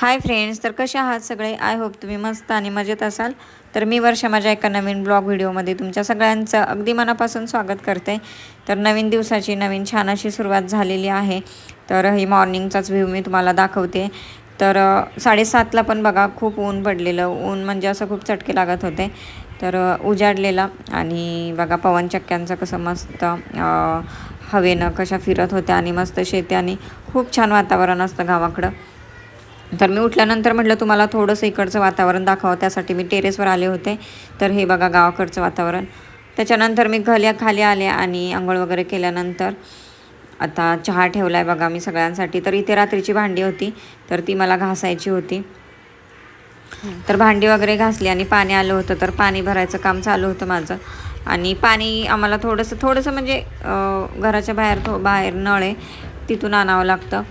Hi friends तर कसे आहात सगळे? आय होप तुम्ही मस्त आणि मजेत असाल. तर मी वर्षा माझ्या एका नवीन ब्लॉग व्हिडिओमध्ये तुमच्या सगळ्यांचं अगदी मनापासून स्वागत करते. तर नवीन दिवसाची नवीन छान अशी सुरुवात झालेली आहे. तर ही मॉर्निंगचाच व्ह्यू मी तुम्हाला दाखवते. तर साडेसातला पण बघा खूप ऊन पडलेलं. ऊन म्हणजे असं खूप चटके लागत होते. तर उजाडलेला आणि बघा पवनचक्क्यांचं कसं मस्त हवेनं कशा फिरत होत्या आणि मस्त शेती आणि खूप छान वातावरण असतं गावाकडं. तर मी उठल्यानंतर म्हटलं तुम्हाला थोडंसं इकडचं वातावरण दाखवावं त्यासाठी मी टेरेसवर आले होते. तर हे बघा गावाकडचं वातावरण. त्याच्यानंतर मी घल्या खाली आले आणि आंघोळ वगैरे केल्यानंतर आता चहा ठेवला आहे बघा मी सगळ्यांसाठी. तर इथे रात्रीची भांडी होती तर ती मला घासायची होती. तर भांडी वगैरे घासली आणि पाणी आलं होतं. तर पाणी भरायचं काम चालू होतं माझं. आणि पाणी आम्हाला थोडंसं थोडंसं म्हणजे घराच्या बाहेर थो बाहेर नळ आहे तिथून आणावं लागतं.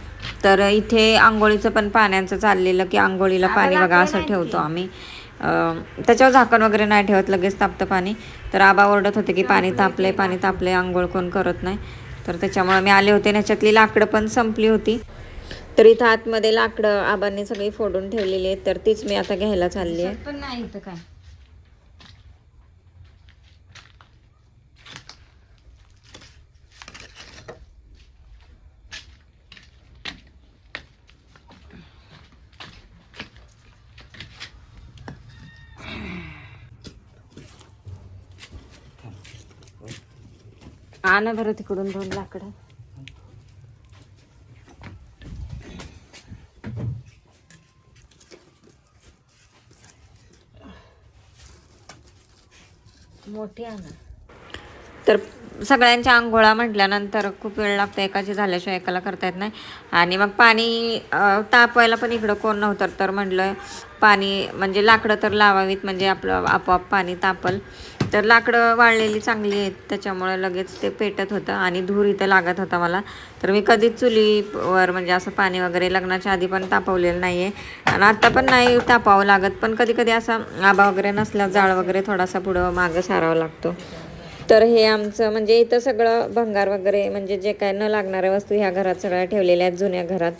तर इथे आंघोळीचं पण पाण्याचं चाललेलं की आंघोळीला पाणी बघा असं ठेवतो आम्ही. त्याच्यावर झाकण वगैरे नाही ठेवत लगेच तापतं पाणी. तर आबा ओरडत होते की पाणी तापलंय पाणी तापलंय आंघोळ कोण करत नाही. तर त्याच्यामुळे मी आले होते ह्याच्यातली लाकडं पण संपली होती. तर इथं आतमध्ये लाकडं आबांनी सगळी फोडून ठेवलेली आहेत तर तीच मी आता घ्यायला चालली आहे. पण नाही इथं काय. आणा बरं तिकडून दोन लाकडं. मोठी आणा. तर सगळ्यांच्या आंघोळा म्हटल्यानंतर खूप वेळ लागतो एकाची झाल्याशिवाय एकाला करता येत नाही. आणि मग पाणी तापवायला पण इकडं कोण नव्हतं तर म्हटलं पाणी म्हणजे लाकडं तर लावावीत म्हणजे आपलं आपोआप पाणी तापल. तर लाकडं वाळलेली चांगली आहेत त्याच्यामुळे लगेच ते पेटत होतं आणि धूर इथं लागत होता मला. तर मी कधीच चुलीवर म्हणजे असं पाणी वगैरे लग्नाच्या आधी पण तापवलेलं नाही आहे आणि आत्ता पण नाही तापावं लागत पण कधी कधी असा आबा वगैरे नसला जाळ वगैरे थोडासा पुढं मागं सारावा लागतो. तर हे आमचं म्हणजे इथं सगळं भंगार वगैरे म्हणजे जे काय न लागणाऱ्या वस्तू ह्या घरात सगळ्या ठेवलेल्या आहेत जुन्या घरात.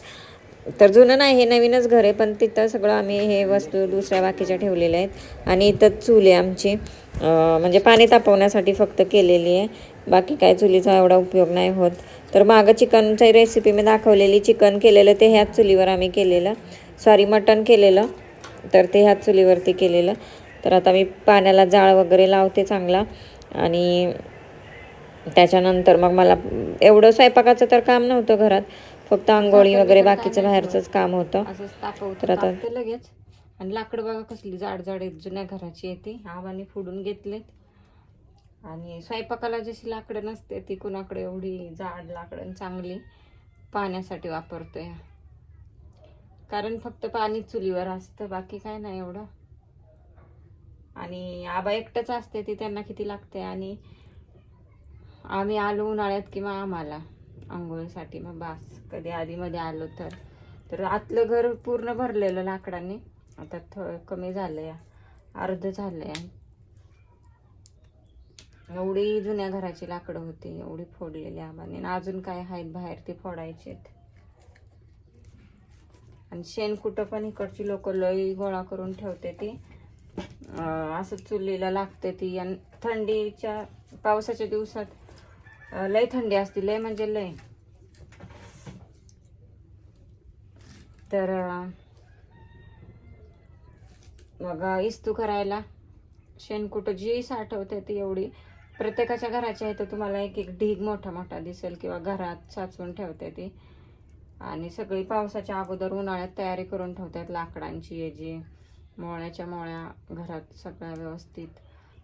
तर जुनं नाही हे नवीनच घर आहे पण तिथं सगळं आम्ही हे वस्तू दुसऱ्या बाकीच्या ठेवलेल्या आहेत. आणि इथं चूल आहे आमची. म्हणजे पाणी तापवण्यासाठी फक्त केलेली आहे. बाकी काय चुलीचा एवढा उपयोग नाही होत. तर मागं चिकनची रेसिपी मी दाखवलेली. चिकन केलेलं ते ह्याच चुलीवर आम्ही केलेलं. सॉरी मटण केलेलं. तर ते ह्याच चुलीवरती केलेलं. तर आता मी पाण्याला जाळ वगैरे लावते चांगला. आणि त्याच्यानंतर मग मला एवढं स्वयंपाकाचं तर काम नव्हतं घरात. फक्त आंघोळी वगैरे बाकीचं बाहेरचंच काम होतं. तर आता- लगेच. आणि लाकडं बघा कसली जाड जाड आहेत जुन्या घराची आहे ती. आबाने फोडून घेतलेत. आणि स्वयंपाकाला जशी लाकडं नसते ती कुणाकडे एवढी जाड लाकडं आणि चांगली पाण्यासाठी वापरतोय. कारण फक्त पाणी चुलीवर असतं बाकी काय नाही एवढं. आणि आबा एकटंच असते ती त्यांना किती लागते? आणि आम्ही आलो उन्हाळ्यात किंवा आम्हाला आंघोळीसाठी. मग बास कधी आधीमध्ये आलो तर. तर आतलं घर पूर्ण भरलेलं लाकडाने. आता थोडं कमी झालंय. अर्ध झालंय. एवढी जुन्या घराची लाकडं होती एवढी फोडलेली आबाने आणि अजून काय आहेत बाहेर ते फोडायची आणि शेण कुठं पण इकडची लोक लई गोळा करून ठेवते ती. असं चुलीला लागते ती. आणि थंडीच्या पावसाच्या दिवसात लई लय थंडी असते. लय म्हणजे लय तर मग इस्तू करायला. शेणकुटं जी साठवते ती एवढी. प्रत्येकाच्या घराच्या इथं तुम्हाला एक एक ढीग मोठा मोठा दिसेल किंवा घरात साचवून ठेवते ती. आणि सगळी पावसाच्या अगोदर उन्हाळ्यात तयारी करून ठेवतात लाकडांची याची मोळ्याच्या मोळ्या घरात सगळ्या व्यवस्थित.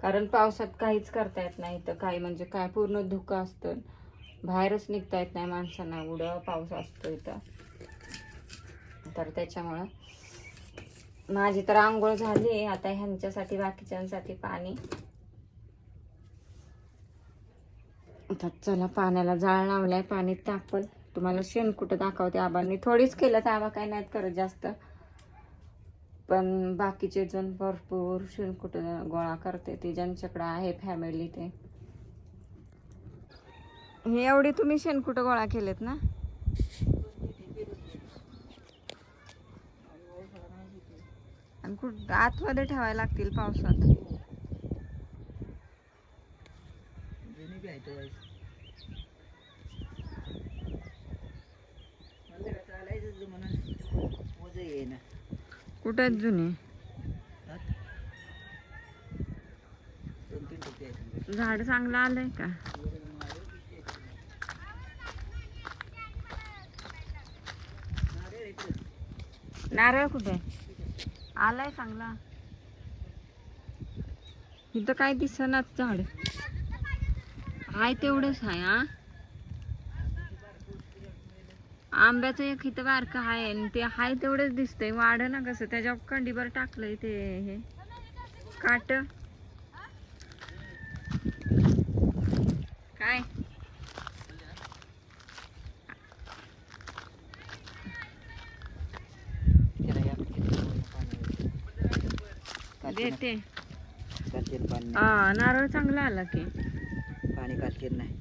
कारण पावसात काहीच करता येत नाही तर काही म्हणजे काय पूर्ण धुकं असतं. बाहेरच निघता येत नाही माणसांना उडं पाऊस असतो इथं. तर त्याच्यामुळं माझी तर आंघोळ झाली आहे. आता ह्यांच्यासाठी बाकीच्यांसाठी पाणी. आता चला पाण्याला जाळ लावलाय पाणी तापल. तुम्हाला शेणकुटं दाखवते आबांनी थोडीच केलं तर आबा काही नाहीत करत जास्त. पण बाकीचे जण भरपूर शेणकुटं गोळा करते ते ज्यांच्याकडे आहे फॅमिली ते. हे एवढी तुम्ही शेणकुटं गोळा केलेत ना? कुठ आतमध्ये ठेवायला लागतील पावसात. आहे. कुठे आहेत जुने. झाड चांगलं आलंय का? नारळ आहे? कुठे आलाय चांगला. इथं काय दिसनाच झाड. आहे तेवढंच आहे हा? आंब्याचं एक इथं बारकं आहे आणि ते हाय तेवढंच दिसतंय. वाढ ना कसं त्याच्यावर कंडीभर टाकलंय ते हे. काट काय त्याला या किती पाणी आहे. कालचे देते नाही. कालचे पाणी. नाही. हा नारळ चांगला आला की. पाणी कालचे नाही.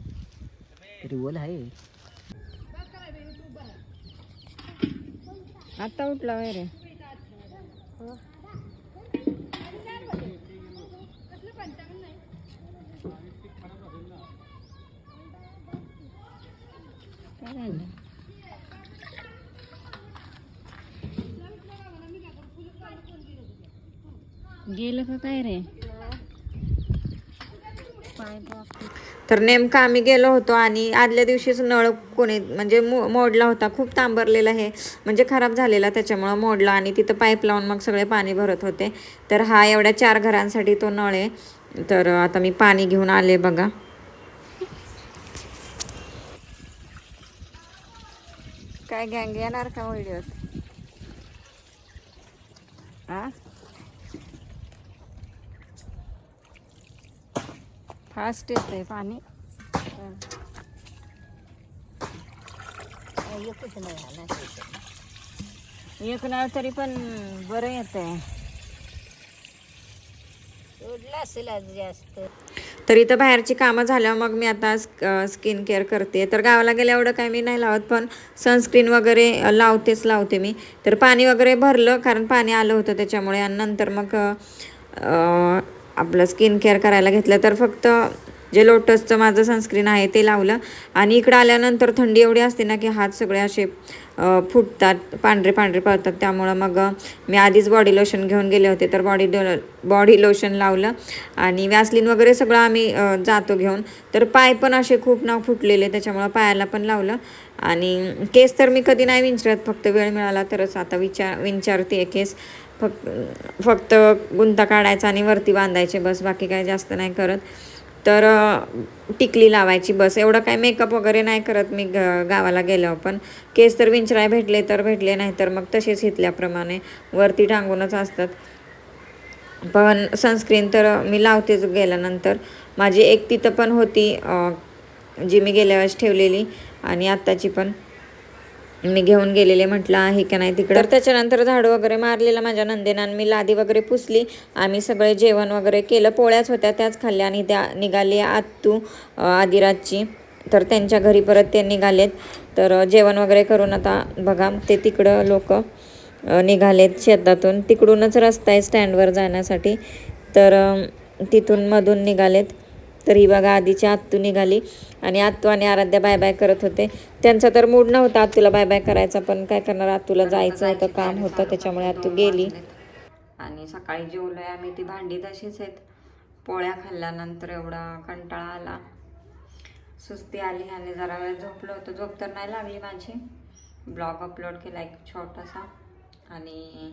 तरी ओल आहे. आता उठला वय रे काय झालं? गेलं का काय रे? तर नेमकं आम्ही गेलो होतो आणि आदल्या दिवशीच नळ कोणी म्हणजे मो मोडला होता. खूप तांबरलेला हे म्हणजे खराब झालेला त्याच्यामुळं मोडला आणि तिथं पाईप लावून मग सगळे पाणी भरत होते. तर हा एवढ्या चार घरांसाठी तो नळ आहे. तर आता मी पाणी घेऊन आले बघा. काय गँग येणार का व्हिडिओ फास्ट येतंय पाणी. एक नाव तरी पण बरं असेल आज जास्त. तर इथं बाहेरची कामं झाल्यावर मग मी आता स्किन केअर करते. तर गावाला गेल्या एवढं काही मी नाही लावत पण सनस्क्रीन वगैरे लावतेच लावते मी. तर पाणी वगैरे भरलं कारण पाणी आलं होतं त्याच्यामुळे. आणि नंतर मग आपलं स्किन केअर करायला घेतलं तर फक्त जे लोटसचं माझं सनस्क्रीन आहे ते लावलं. आणि इकडं आल्यानंतर थंडी एवढी असते ना की हात सगळे असे फुटतात पांढरे पांढरे पडतात त्यामुळं मग मी आधीच बॉडी लोशन घेऊन गेले होते. तर बॉडी बॉडी लोशन लावलं. आणि वॅसलिन वगैरे सगळं आम्ही जातो घेऊन. तर पाय पण असे खूप नाव फुटलेले त्याच्यामुळं पायाला पण लावलं. आणि केस तर मी कधी नाही विंचरत. फक्त वेळ मिळाला तरच. आता विचार विंचारते केस. फक्त फक्त गुंता काढायचा आणि वरती बांधायचे बस बाकी काय जास्त नाही करत. तर टिकली लावायची बस. एवढं काय मेकअप वगैरे नाही करत मी ग गावाला गेलो पण केस तर विंचराय भेटले तर भेटले नाही तर मग तसेच इथल्याप्रमाणे वरती टांगूनच असतात. पण सनस्क्रीन तर मी लावतेच गेल्यानंतर. माझी एक तिथं पण होती जी मी गेल्या वेळेस ठेवलेली आणि आत्ताची पण. मी घेऊन गेलेले म्हटलं आहे की नाही तिकडं. तर त्याच्यानंतर झाडू वगैरे मारलेलं माझ्या नंदेनान मी लादी वगैरे पुसली. आम्ही सगळे जेवण वगैरे केलं. पोळ्याच होत्या त्याच खाल्ल्या आणि त्या निघाली आत्तू तू आदिराजची. तर त्यांच्या घरी परत ते निघालेत. तर जेवण वगैरे करून आता बघा ते तिकडं लोक निघालेत शेतातून. तिकडूनच रस्ता आहे स्टँडवर जाण्यासाठी. तर तिथून मधून निघालेत. तर ही बघा आधीची आत्तू निघाली. आणि आत्तू आणि आराध्या बाय बाय करत होते. त्यांचा तर मूड नव्हता आत्तूला बाय बाय करायचा पण काय करणार आत्तूला जायचं होतं काम होतं त्याच्यामुळे आत्तू गेली. आणि सकाळी जेवलोय आम्ही ती भांडी तशीच आहेत. पोळ्या खाल्ल्यानंतर एवढा कंटाळा आला. सुस्ती आली आणि जरा वेळ झोपलो होतो. झोप तर नाही लागली माझी. ब्लॉग अपलोड केला एक छोटासा. आणि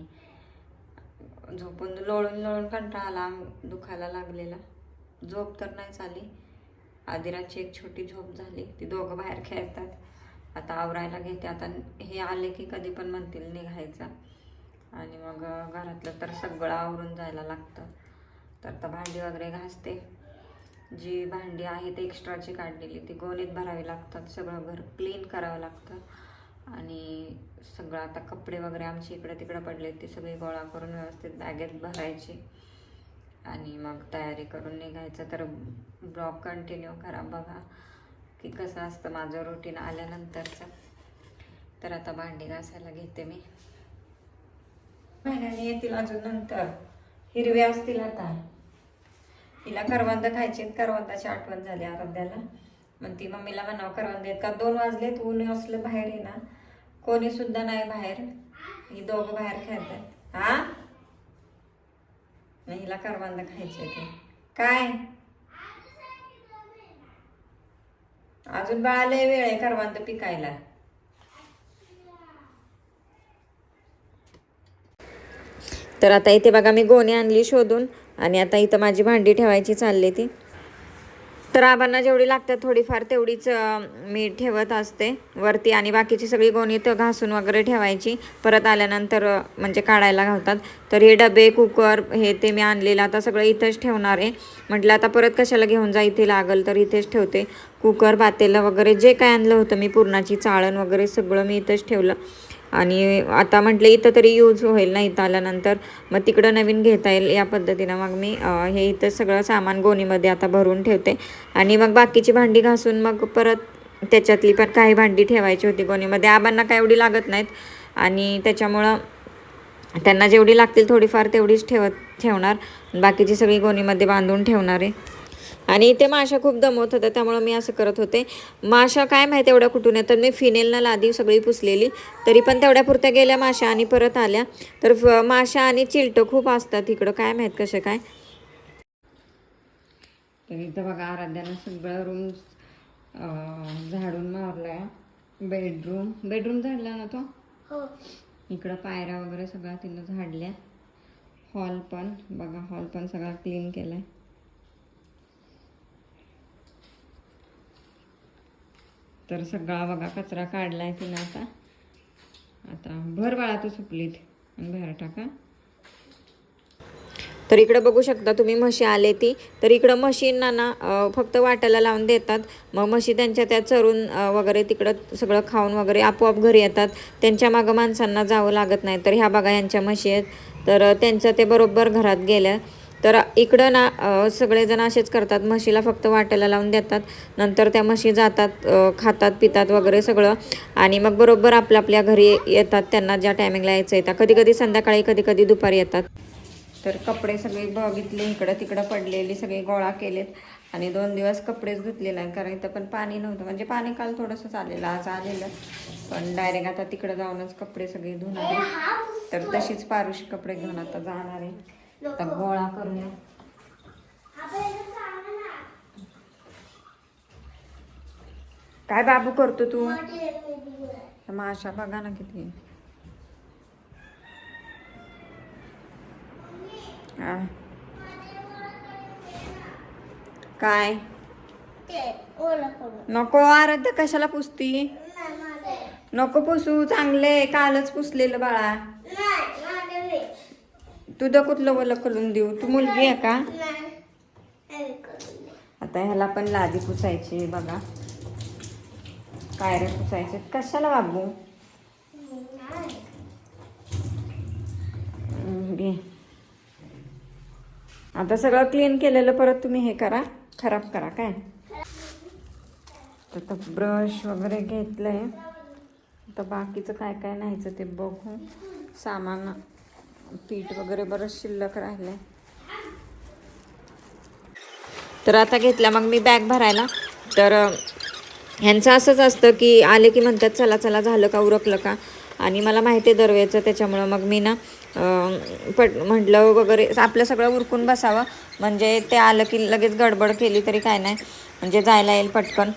झोपून लोळून लोळून कंटाळा आला दुखायला लागलेला. झोप तर नाही झाली. आदिराची एक छोटी झोप झाली. ती दोघं बाहेर खेळतात. आता आवरायला घेते. आता हे आले की कधी पण म्हणतील निघायचं. आणि मग घरातलं तर सगळं आवरून जायला लागतं. तर आता भांडी वगैरे घासते. जी भांडी आहेत एक्स्ट्राची काढलेली ती गोणीत भरावी लागतात. सगळं घर क्लीन करावं लागतं. आणि सगळं आता कपडे वगैरे आमच्या इकडे तिकडे पडले ते सगळे गोळा करून व्यवस्थित बॅगेत भरायचे. आणि मग तयारी करून निघायचं. तर ब्लॉग कंटिन्यू करा बघा की कसं असतं माझं रुटीन आल्यानंतरचं. तर आता भांडी घासायला घेते मी. महिन्याने येतील अजून नंतर. हिरवे असतील आता. हिला करवंद खायचे करवंदाची आठवण झाली आराध्याला मग ती मम्मीला म्हणावं करवंद आहेत का? दोन वाजलेत ऊन असलं बाहेर आहे ना. कोणी सुद्धा नाही बाहेर. ही दोघं बाहेर खेळतात हां नाही, हिला करवंद खायचे ते. काय? अजून बाळाला वेळ आहे करवंद पिकायला. तर आता इथे बघा मी गोणी आणली शोधून आणि आता इथं माझी भांडी ठेवायची चालली ती. तर आबांना जेवढी लागतात थोडीफार तेवढीच मी ठेवत असते. वरती आणि बाकीची सगळी गोणी तर घासून वगैरे ठेवायची. परत आल्यानंतर म्हणजे काढायला घालतात. तर हे डबे कुकर हे ते मी आणलेलं आता सगळं इथंच ठेवणार आहे. म्हटलं आता परत कशाला घेऊन जा इथे लागल तर इथेच ठेवते. कुकर पातेलं वगैरे जे काय आणलं होतं मी पुरणाची चाळण वगैरे सगळं मी इथंच ठेवलं. आणि आता म्हटलं इथं तरी यूज होईल ना इथं आल्यानंतर. मग तिकडं नवीन घेता येईल या पद्धतीनं. मग मी हे इथं सगळं सामान गोणीमध्ये आता भरून ठेवते. आणि मग बाकीची भांडी घासून मग परत त्याच्यातली पण काही भांडी ठेवायची होती गोणीमध्ये. आबांना काय एवढी लागत नाहीत. आणि त्याच्यामुळं त्यांना जेवढी लागतील थोडीफार तेवढीच ठेवत ठेवणार. बाकीची सगळी गोणीमध्ये बांधून ठेवणार आहे. आणि इथे माशा खूप दमवत होत्या त्यामुळं मी असं करत होते. माशा काय माहिती एवढ्या कुठून येतात? मी फिनेलनं लादी सगळी पुसलेली तरी पण तेवढ्या पुरत्या गेल्या माशा आणि परत आल्या. तर फ- माशा आणि चिलटं खूप असतात इकडं काय माहीत कसे काय. तर इथं बघा आराध्यानं सगळं रूम झाडून मारलाय. बेडरूम बेडरूम झाडला ना तो? हो. इकडं पायऱ्या वगैरे सगळ्या तिनं झाडल्या. हॉल पण बघा हॉल पण सगळा क्लीन केलाय. तर सगळा बघा कचरा काढलाय तिनं आता. आता भर बाळा तू आणि बाहेर टाका. तर इकडं बघू शकता तुम्ही म्हशी आले ती. तर इकडं म्हशींना ना फक्त वाटायला लावून देतात. मग म्हशी त्यांच्या त्या चरून वगैरे तिकडं सगळं खाऊन वगैरे आपोआप घरी येतात. त्यांच्या मागं माणसांना जावं लागत नाही. तर ह्या बघा यांच्या म्हशी आहेत. तर त्यांच्या ते बरोबर घरात गेल्या तर इकडं ना सगळेजण असेच करतात. म्हशीला फक्त वाटायला लावून देतात. नंतर त्या म्हशी जातात खातात पितात वगैरे सगळं. आणि मग बरोबर आपल्या आपल्या घरी येतात. त्यांना ज्या टायमिंगला यायचं येतात कधी कधी संध्याकाळी कधी कधी दुपारी येतात. तर कपडे सगळे बघितले इकडं तिकडं पडलेली सगळे गोळा केलेत. आणि दोन दिवस कपडेच धुतले नाही कारण इथं पण पाणी नव्हतं. म्हणजे पाणी काल थोडंसं चाललेलं आज आलेलं. पण डायरेक्ट आता तिकडं जाऊनच कपडे सगळे धुणार तर तशीच पारुशी कपडे घेऊन आता जाणार आहे. आता गोळा करूया. काय बाबू करतो तू? माशा बघा ना किती हा. काय? नको आराध्य कशाला पुसती? नको पुसू चांगले कालच पुसलेलं बाळा. तुझं कुठलं वलं करून देऊ? तू मुलगी आहे का? आता ह्याला पण लादी पुसायची बघा. कायरे पुसायचे कशाला बाबू? घे. आता सगळं क्लीन केलेलं परत तुम्ही हे करा. खराब करा काय? तर ब्रश वगैरे घेतलंय. आता बाकीचं काय काय नाहीचं ते बघू. सामान पीठ वगैरे बरंच शिल्लक राहिलंय. तर आता घेतला मग मी बॅग भरायला. तर ह्यांचं असंच असतं की आले की म्हणतात चला चला झालं का उरकलं का? आणि मला माहिती आहे दरवेळचं त्याच्यामुळं मग मी ना पट म्हटलं वगैरे आपलं सगळं उरकून बसावं. म्हणजे ते आलं की लगेच गडबड केली तरी काय नाही. म्हणजे जायला येईल पटकन.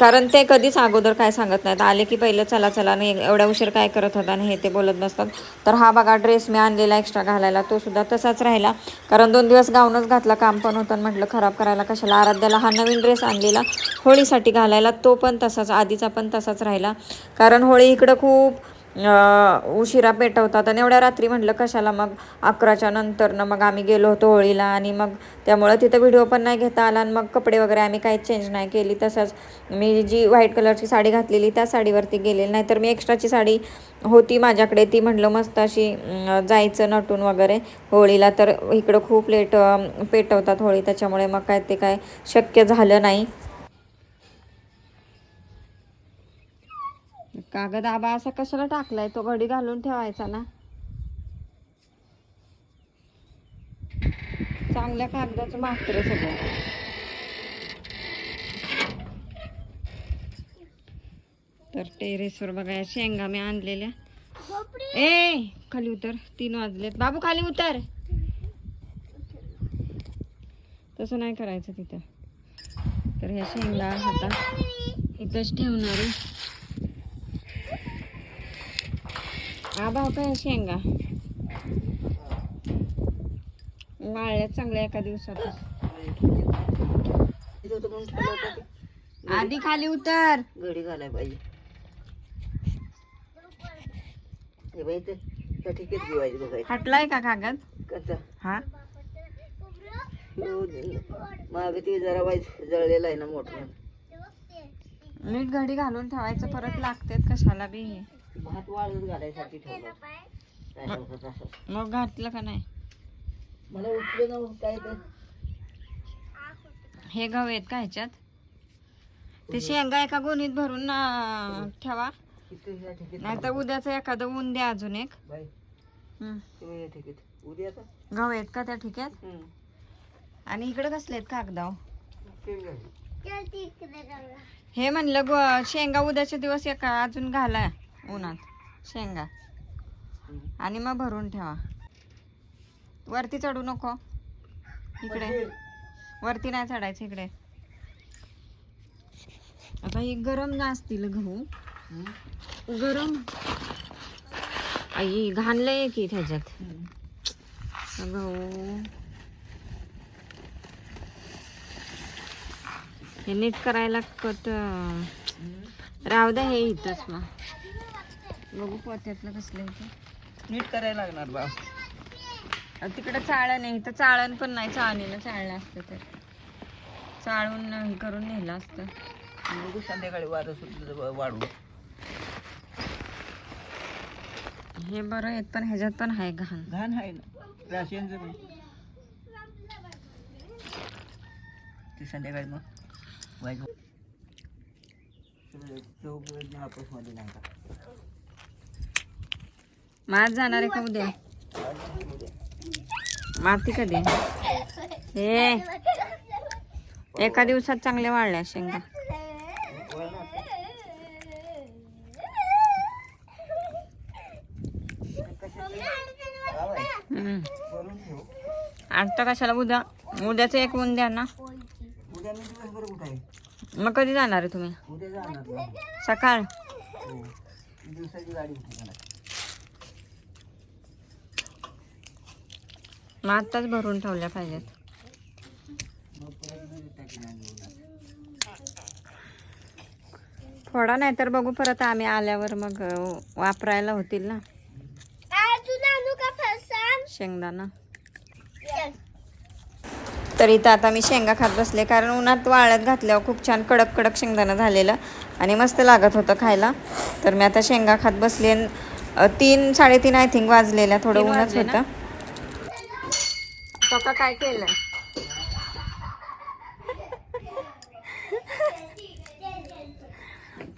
कारण ते कधीच अगोदर काय सांगत नाहीत. आले की पहिलं चला चला नाही एवढ्या उशीर काय करत होता आणि हे ते बोलत नसतात. तर हा बघा ड्रेस मी आणलेला एक्स्ट्रा घालायला. तो सुद्धा तसाच राहिला. कारण दोन दिवस गाऊनच घातला काम पण होतं म्हटलं खराब करायला कशाला. आराध्याला हा नवीन ड्रेस आणलेला होळीसाठी घालायला. तो पण तसाच आधीचा पण तसाच राहिला. कारण होळी इकडं खूप उशिरा पेटवतात. आणि एवढ्या रात्री म्हटलं कशाला मग अकराच्या नंतरनं मग आम्ही गेलो होतो होळीला आणि मग त्यामुळं तिथं व्हिडिओ पण नाही घेता आला आणि मग कपडे वगैरे आम्ही काहीच चेंज नाही केली. तसंच मी जी व्हाईट कलरची साडी घातलेली त्या साडीवरती गेलेली. नाही तर मी एक्स्ट्राची साडी होती माझ्याकडे. ती म्हटलं मस्त अशी जायचं नटून वगैरे होळीला तर इकडं खूप लेट पेटवतात होळी. त्याच्यामुळे मग काय ते काय शक्य झालं नाही. कागद आबा असा कशाला टाकलाय? तो घडी घालून ठेवायचा ना. चांगल्या कागदाचं मात्र सगळं. तर टेरेसवर बघा या शेंगा मी आणलेल्या. ए खाली उतर. तीन वाजलेत. बाबू खाली उतर. तसं नाही करायचं तिथं. तर ह्या शेंगा आता इथंच ठेवणार आहे. आबा काय शेंगा. वाळल्यात चांगल्या एका दिवसातच. तिथं होतं म्हणून ठेवलं होतं ते. आधी खाली उतर घडी घालाय पाहिजे हटलाय का कागद? कसा हा? मागे ते जरा वाईट जळलेला आहे ना मोठं. नीट घडी घालून ठेवायचं. परत लागतेत कशाला बी. हे. भात वाळत घालायसाठी ठेवलं काय नव्हतं तसंच. मग घातलं का नाही? मला उठलं ना काय तर हे गहू आहेत का ह्याच्यात? ते शेंगा एका गोणीत भरून अं, ठेवा. इथं ह्या ठिकेत नाही तर उद्याचं एखादं ऊन द्या अजून एक. बाई. हम्म. तुम्ही या ठिकेत उद्याचा गहू आहेत का त्या ठिकाणी हम्म. आणि इकडे कसले आहेत कागदाव? ते. हे म्हणलं ग शेंगा उद्याचे दिवस एका अजून घाला. उन्हात. शेंगा. आणि मग भरून ठेवा. वरती चढू नको. इकडे. वरती नाही चढायचं इकडे. आता हे गरम असतील गहू. गरम. आई घाणलंय की त्याच्यात गहू. हे नीट करायला कत राहू द्या हे इथंच मग. बघू पोत्यातलं कसलं इथं नीट करायला लागणार बा. तिकडं चाळण आहे इथं चाळण पण नाही चाळणीनं चाळलं असतं तर. चाळून हे करून नेलं असतं. बघू संध्याकाळी वारं सुटलं तर वाढू. हे बरं येत पण ह्याच्यात पण आहे घाण. घाण आहे ना. ते संध्याकाळी मग. वाईट चौक नाही का मात जाणार आहे का उद्या? माती कधी हे. एका दिवसात चांगले वाढल्या शेंगा आता कशाला उद्या? उद्याचं एक ऊन द्या ना. मग कधी जाणार आहे तुम्ही? सकाळ हो दिवसाची गाडी होती मला मग आत्ताच भरून ठेवल्या पाहिजेत. थोडा नाही तर बघू परत आम्ही आल्यावर मग वापरायला होतील ना? शेंगदाणा. तर इथं आता मी शेंगा खात बसले कारण उन्हात वाळत घातल्यावर खूप छान कडक कडक शेंगदाणा झालेलं आणि मस्त लागत होतं खायला तर मी आता शेंगा खात बसले तीन साडेतीन आय थिंक वाजलेल्या थोडं उन्हाच ना? होतं पप्पा काय केलं?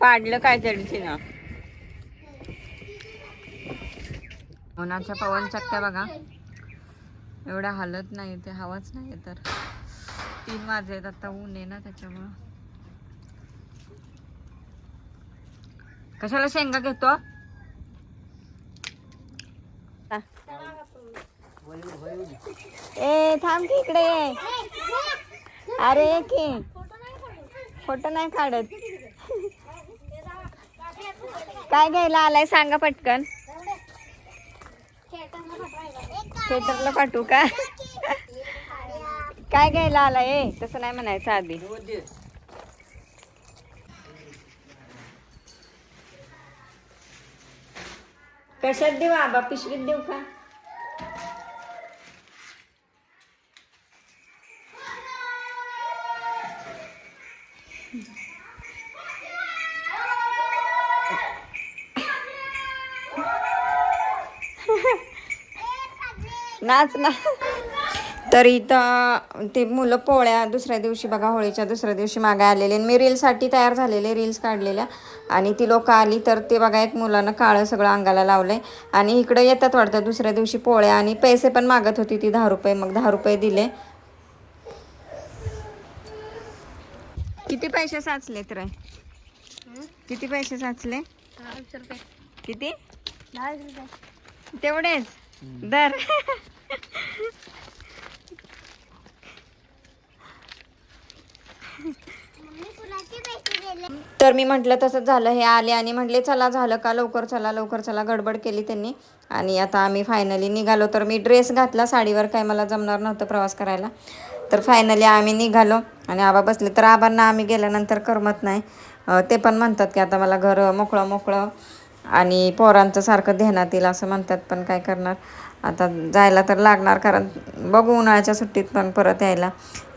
पाडलं काय तरी ना उन्हाच्या पवन चक्क्या बघा. एवढ्या हालत नाही ते हवाच नाही तर. तीन वाजलेत आता ऊन आहे ना त्याच्यामुळं. कशाला शेंगा घेतो? ए थांब की इकडे अरे ये की? फोटो नाही काढत. काय घ्यायला आलाय सांगा पटकन. थिएटरला पाठवू का? काय घ्यायला आलाय? तसं नाही म्हणायचं आधी. कशात देऊ आबा? पिशवीत देऊ का? नाच ना. तर इथं ते मुलं पोळ्या दुसऱ्या दिवशी बघा होळीच्या दुसऱ्या दिवशी मागे आलेले आणि मी रील्ससाठी तयार झालेले रील्स काढलेल्या. आणि ती लोकं आली तर ते बघा एक मुलानं काळं सगळं अंगाला लावलं आहे आणि इकडं येतात वाटतं दुसऱ्या दिवशी पोळ्या आणि पैसे पण मागत होती ती दहा रुपये. मग दहा रुपये दिले. किती पैसे साचले तर किती पैसे साचले? किती? तेवढेच? दर. तर मी म्हटलं तसंच झालं हे आले आणि म्हटले चला झालं का? लवकर चला लवकर चला गडबड केली त्यांनी. आणि आता आम्ही फायनली निघालो. तर मी ड्रेस घातला साडीवर काय मला जमणार नव्हतं प्रवास करायला. तर फायनली आम्ही निघालो आणि आबा बसले. तर आबांना आम्ही गेल्यानंतर करमत नाही. ते पण म्हणतात की आता मला घर मोकळं मोकळं आणि पोरांचं सारखं ध्यानात येईल असं म्हणतात पण काय करणार? आता जायला तर लागणार कारण बघू उन्हाळ्याच्या सुट्टीत पण परत यायला.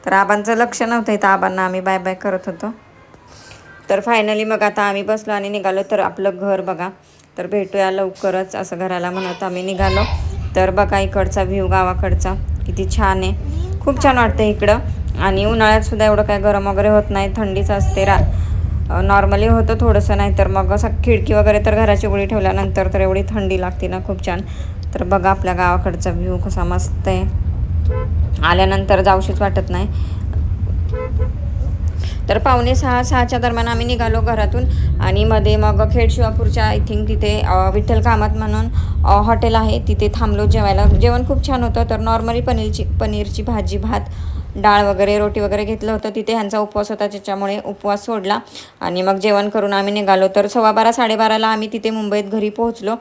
तर आबांचं लक्ष नव्हतं इथं आबांना आम्ही बाय बाय करत होतो. तर फायनली मग आता आम्ही बसलो आणि निघालो तर आपलं घर बघा. तर भेटूया लवकरच असं घराला म्हणत आम्ही निघालो. तर बघा इकडचा व्ह्यू गावाकडचा किती छान आहे. खूप छान वाटतं इकडं. आणि उन्हाळ्यात सुद्धा एवढं काय गरम वगैरे होत नाही थंडीच असते. रा नॉर्मली होतं थोडंसं नाही तर मग असं खिडकी वगैरे तर घराची उघडी ठेवल्यानंतर तर एवढी थंडी लागते ना खूप छान. तर बघा आपल्या गावाकडचा व्ह्यू कसा मस्त आहे. आल्यानंतर जाऊशीच वाटत नाही. तर पावणे सहा सहाच्या दरम्यान आम्ही निघालो घरातून आणि मध्ये मग खेड शिवापूरच्या आय थिंक तिथे विठ्ठल कामत म्हणून हॉटेल आहे. तिथे थांबलो जेवायला. जेवण खूप छान होतं. तर नॉर्मली पनीरची पनीरची भाजी भात डाळ वगैरे रोटी वगैरे घेतलं होतं. तिथे ह्यांचा उपवास होता त्याच्यामुळे उपवास सोडला. आणि मग जेवण करून आम्ही निघालो. तर सव्वा बारा साडेबाराला आम्ही तिथे मुंबईत घरी पोहोचलो.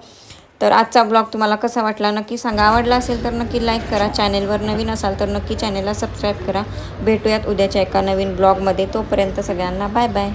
तर आजचा ब्लॉग तुम्हाला कसा वाटला नक्की सांगा. आवडला असेल तर नक्की लाईक करा. चॅनेलवर नवीन असाल तर नक्की चॅनेलला सबस्क्राईब करा. भेटूयात उद्याच्या एका नवीन ब्लॉगमध्ये. तोपर्यंत सगळ्यांना बाय बाय